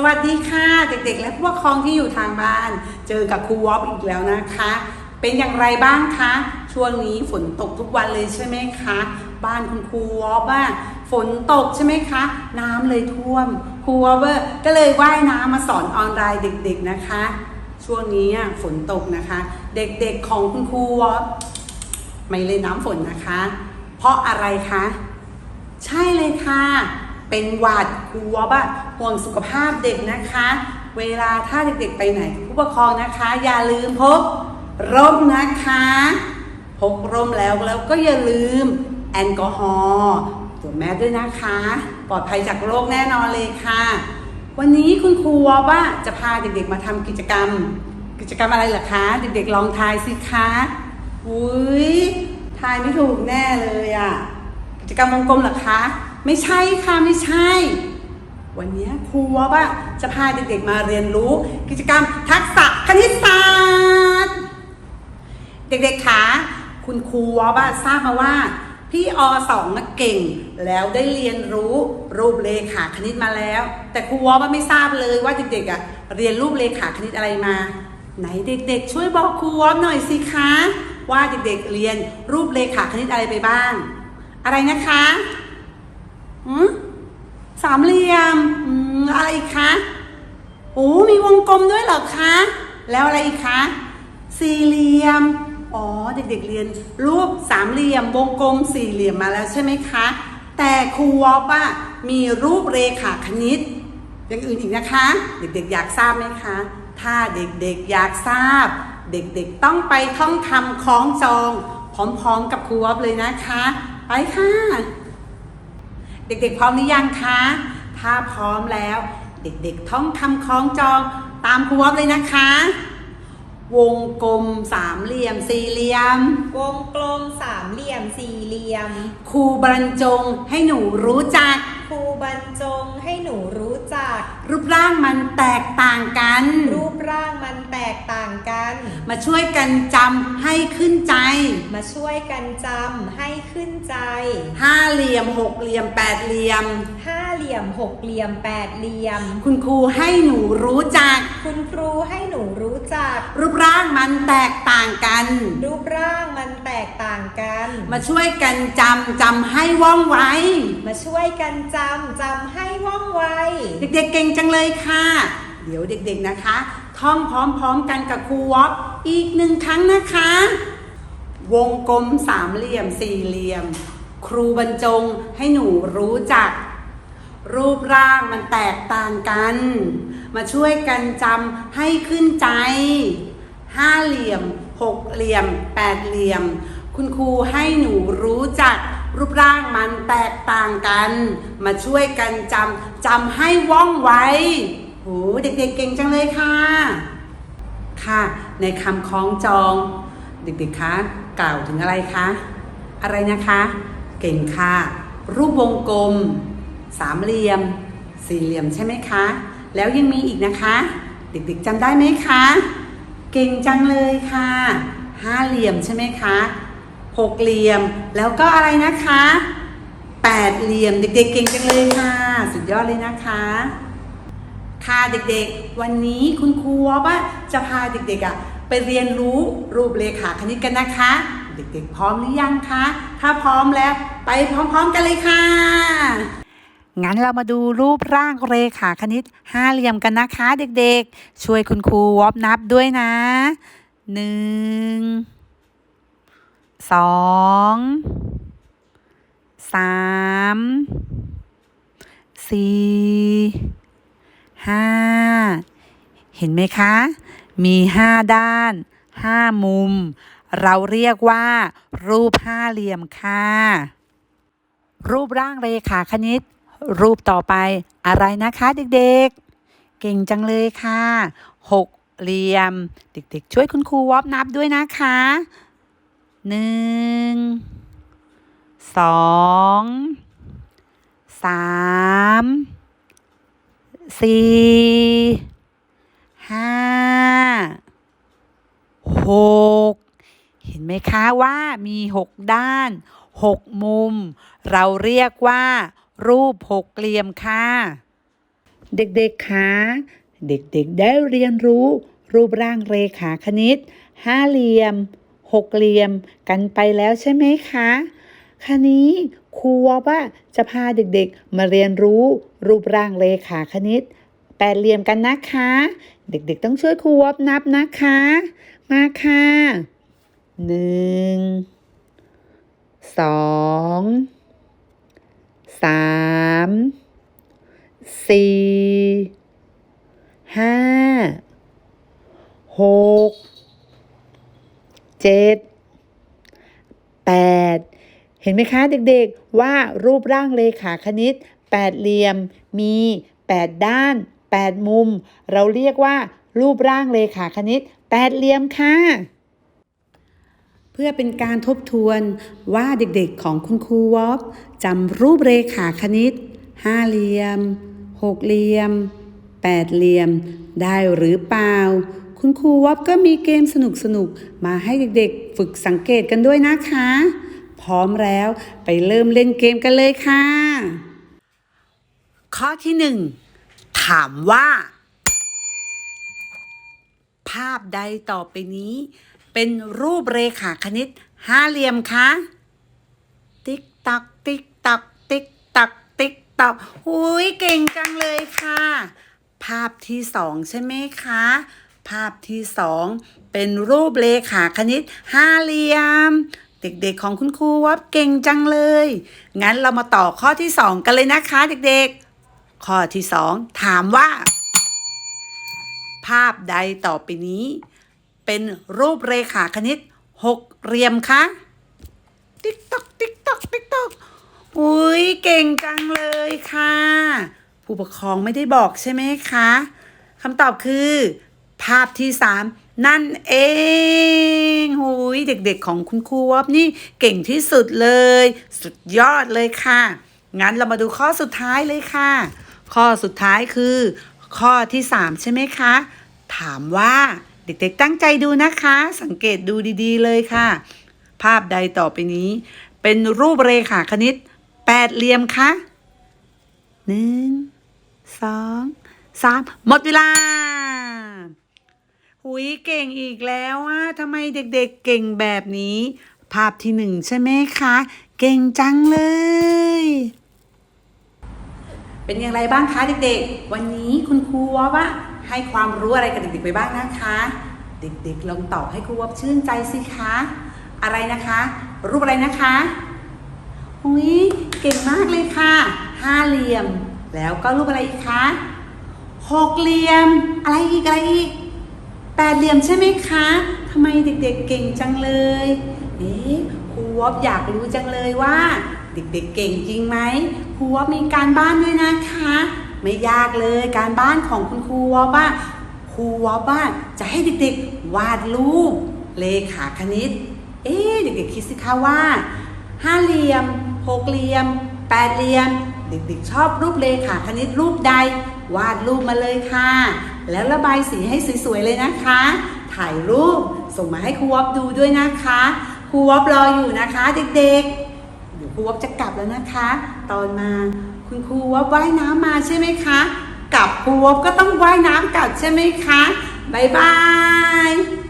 สวัสดีค่ะเด็กๆ และผู้ปกครองที่อยู่ทางบ้าน เจอกับครูวอฟอีกแล้วนะคะ เป็นอย่างไรบ้างคะช่วงนี้ฝนตกทุกวันเลยใช่ไหมคะ บ้านคุณครูวอฟบ้างฝนตกใช่ไหมคะ น้ำเลยท่วมครูวอฟก็เลยว่ายน้ำมาสอนออนไลน์เด็ก ๆนะคะ ช่วงนี้ฝนตกนะคะ เด็กๆของคุณครูวอฟไม่เล่นน้ำฝนนะคะ เพราะอะไรคะใช่เลยค่ะ เป็นหวัดครูวอบอะห่วงสุขภาพเด็กนะคะ เวลาถ้าเด็กๆไปไหนผู้ปกครองนะคะ อย่าลืมพกร่มนะคะ พกร่มแล้วแล้วก็อย่าลืมแอลกอฮอล์ตรวจแมสด้วยนะคะ ปลอดภัยจากโรคแน่นอนเลยค่ะ วันนี้คุณครูวอบอะจะพาเด็กๆมาทำกิจกรรม กิจกรรมอะไรเหรอคะ เด็กๆลองทายสิคะอุ้ยทายไม่ถูกแน่เลยอะกิจกรรมวงกลมเหรอคะไม่ใช่ค่ะไม่ใช่ วันนี้ครูวอบอะจะพาเด็กๆมาเรียนรู้กิจกรรมทักษะคณิตศาสตร์ เด็กๆคะคุณครูวอบอะทราบมาว่า พี่อสองน่ะเก่ง แล้วได้เรียนรู้รูปเลขาคณิตมาแล้ว แต่ครูวอบอะไม่ทราบเลยว่าเด็กๆอะเรียนรูปเลขาคณิตอะไรมา ไหนเด็ก ๆ ช่วยบอกครูวอบหน่อยสิคะว่าเด็กๆเรียนรูปเลขาคณิตอะไรไปบ้าง อะไรนะคะ อืมสามเหลี่ยมอืมอะไรอีกคะโอ้มีวงกลมด้วยเหรอคะ แล้วอะไรอีกคะ สี่เหลี่ยม อ๋อ เด็กๆเรียน รูปสามเหลี่ยม วงกลม สี่เหลี่ยมมาแล้วใช่ไหมคะ แต่ครูวอปอะมีรูปเรขาคณิตอย่างอื่นอีกนะคะ เด็กๆ อยากทราบไหมคะ ถ้าเด็กๆ อยากทราบ เด็กๆ ต้องไปท่องคำคล้องจอง พร้อมๆ กับครูวอปเลยนะคะ ไปค่ะ เด็กๆ พร้อมหรือยังคะ ถ้าพร้อมแล้ว เด็กๆ ท่องคำคล้องจองตามครูวอปเลยนะคะ วงกลมสามเหลี่ยมสี่เหลี่ยม วงกลมสามเหลี่ยมสี่เหลี่ยม ครูบรรจงให้หนูรู้จัก ครูบรรจงให้หนูรู้จัก รูปร่างมันแตกต่างกัน รูปร่างมันแตกต่างกัน มาช่วยกันจำให้ขึ้นใจ มาช่วยกันจำให้ขึ้นใจ ห้าเหลี่ยมหกเหลี่ยมแปดเหลี่ยม ห้าเหลี่ยมหกเหลี่ยมแปดเหลี่ยม คุณครูให้หนูรู้จัก คุณครูให้หนูรู้จัก รูปร่างมันแตกต่างกัน รูปร่างมันแตกต่างกัน มาช่วยกันจำจำให้ว่องไว มาช่วยกันจำจำให้ว่องไว เด็กๆเก่งจังเลยค่ะ เดี๋ยวเด็กๆนะคะ ท่องพร้อมๆกันกับครูวอปอีกหนึ่งครั้งนะคะ วงกลมสามเหลี่ยมสี่เหลี่ยม ครูบรรจงให้หนูรู้จัก รูปร่างมันแตกต่างกัน มาช่วยกันจำให้ขึ้นใจ ห้าเหลี่ยมหกเหลี่ยมแปดเหลี่ยม คุณครูให้หนูรู้จัก รูปร่างมันแตกต่างกัน มาช่วยกันจำจำให้ว่องไวโหเด็กๆเก่งจังเลยค่ะ ค่ะ ในคำคล้องจอง เด็กๆคะกล่าวถึงอะไรคะ อะไรนะคะ เก่งค่ะ รูปวงกลม สามเหลี่ยม สี่เหลี่ยมใช่ไหมคะ แล้วยังมีอีกนะคะ เด็กๆจำได้ไหมคะ เก่งจังเลยค่ะ ห้าเหลี่ยมใช่ไหมคะ หกเหลี่ยม แล้วก็อะไรนะคะแปดเหลี่ยม เด็กๆเก่งจังเลยค่ะ สุดยอดเลยนะคะค่ะเด็กๆ วันนี้คุณครูว่าจะพาเด็กๆอะไปเรียนรู้รูปเลขาคณิตกันนะคะ เด็กๆ พร้อมหรือยังคะ ถ้าพร้อมแล้วไปพร้อมๆกันเลยค่ะ งั้นเรามาดูรูปร่างเรขาคณิตห้าเหลี่ยมกันนะคะ เด็กๆ ช่วยคุณครูวอบนับด้วยนะหนึ่ง สองสามสี่ห้าเห็นไหมคะ มีห้าด้านห้ามุม เราเรียกว่า รูปห้าเหลี่ยมค่ะ รูปร่างเรขาคณิต รูปต่อไปอะไรนะคะเด็กๆ เก่งจังเลยค่ะหกเหลี่ยม เด็กๆ ช่วยคุณครูวอบนับด้วยนะคะ หนึ่งสองสามสี่ห้าหกเห็นไหมคะว่ามีหกด้านหกมุม เราเรียกว่า รูปหกเหลี่ยมค่ะ เด็กๆคะเด็กๆได้เรียนรู้ รูปร่างเรขาคณิต ห้าเหลี่ยม หกเหลี่ยมกันไปแล้วใช่ไหมคะคันนี้ครูวอบว่าจะพาเด็กๆ มาเรียนรู้รูปร่างเรขาคณิต แปดเหลี่ยมกันนะคะ เด็กๆ ต้องช่วยครูวบนับนะคะ มาค่ะหนึ่งสองสามสี่ห้าหก เจ็ดแปดเห็นไหมคะเด็กๆว่ารูปร่างเลขาคณิตแปดเหลี่ยมมีแปดด้านแปดมุม เราเรียกว่า รูปร่างเลขาคณิตแปดเหลี่ยมค่ะ เพื่อเป็นการทบทวนว่าเด็กๆของคุณครูวอฟจำรูปเรขาคณิตห้าเหลี่ยมหกเหลี่ยมแปดเหลี่ยม ได้หรือเปล่า คุณครูวอฟก็มีเกมสนุกๆ มาให้เด็กๆ ฝึกสังเกตกันด้วยนะคะ พร้อมแล้วไปเริ่มเล่นเกมกันเลยค่ะ ข้อที่หนึ่งถามว่า ภาพใดต่อไปนี้ เป็นรูปเรขาคณิตห้าเหลี่ยมคะ ติ๊กตัก ติ๊กตัก ติ๊กตัก ติ๊กตักหุยเก่งจังเลยค่ะ ภาพที่สองใช่ไหมคะ ภาพที่สองเป็นรูปเลขาคณิตห้าเหลี่ยม เด็กๆของคุณครูวับเก่งจังเลย งั้นเรามาต่อข้อที่สองกันเลยนะคะเด็กๆ ข้อที่สองถามว่า ภาพใดต่อไปนี้ เป็นรูปเรขาคณิตหกเหลี่ยมคะติ๊กตอกติ๊กตอกติ๊กตอกอุ้ยเก่งจังเลยค่ะ ผู้ปกครองไม่ได้บอกใช่ไหมคะคำตอบคือ ภาพที่สามนั่นเองหุยเด็กๆของคุณครูวอบนี่เก่งที่สุดเลย สุดยอดเลยค่ะ งั้นเรามาดูข้อสุดท้ายเลยค่ะ ข้อสุดท้ายคือ ข้อที่สามใช่ไหมคะ ถามว่าเด็กๆตั้งใจดูนะคะ สังเกตดูดีๆเลยค่ะ ภาพใดต่อไปนี้ เป็นรูปเรขาคณิตแปดเหลี่ยมคะหนึ่งสองสามหมดเวลา หุยเก่งอีกแล้วอะทำไมเด็กๆเก่งแบบนี้ ภาพที่หนึ่งใช่ไหมคะ เก่งจังเลย เป็นอย่างไรบ้างคะเด็กๆ วันนี้คุณครูวอบะให้ความรู้อะไรกับเด็กๆไปบ้างนะคะ เด็กๆลองตอบให้ครูวอบชื่นใจสิคะ อะไรนะคะ รูปอะไรนะคะหุยเก่งมากเลยค่ะ ห้าเหลี่ยม แล้วก็รูปอะไรอีกคะหกเหลี่ยม อะไรอีกอะไรอีก แปดเหลี่ยมใช่ไหมคะทำไมเด็กๆเก่งจังเลยเอ๊ะครูวอบอยากรู้จังเลยว่า เด็กๆเก่งจริงไหมครูวอบมีการบ้านด้วยนะคะ ไม่ยากเลยการบ้านของคุณครูวอบว่าครูวอบว่าจะให้เด็กๆวาดรูปเลขาคณิต เอ๊ะเด็กๆคิดสิคะว่าห้าเหลี่ยมหกเหลี่ยมแปดเหลี่ยม เด็กๆชอบรูปเลขาคณิตรูปใด วาดรูปมาเลยค่ะ แล้วระบายสีให้สวยๆเลยนะคะ ถ่ายรูปส่งมาให้ครูวอบดูด้วยนะคะครูวอบรออยู่นะคะเด็กๆเดี๋ยวครูวอบจะกลับแล้วนะคะ ตอนมาคุณครูวอบว่ายน้ำมาใช่ไหมคะกลับครูวอบก็ต้องว่ายน้ำกลับใช่ไหมคะบ๊ายบาย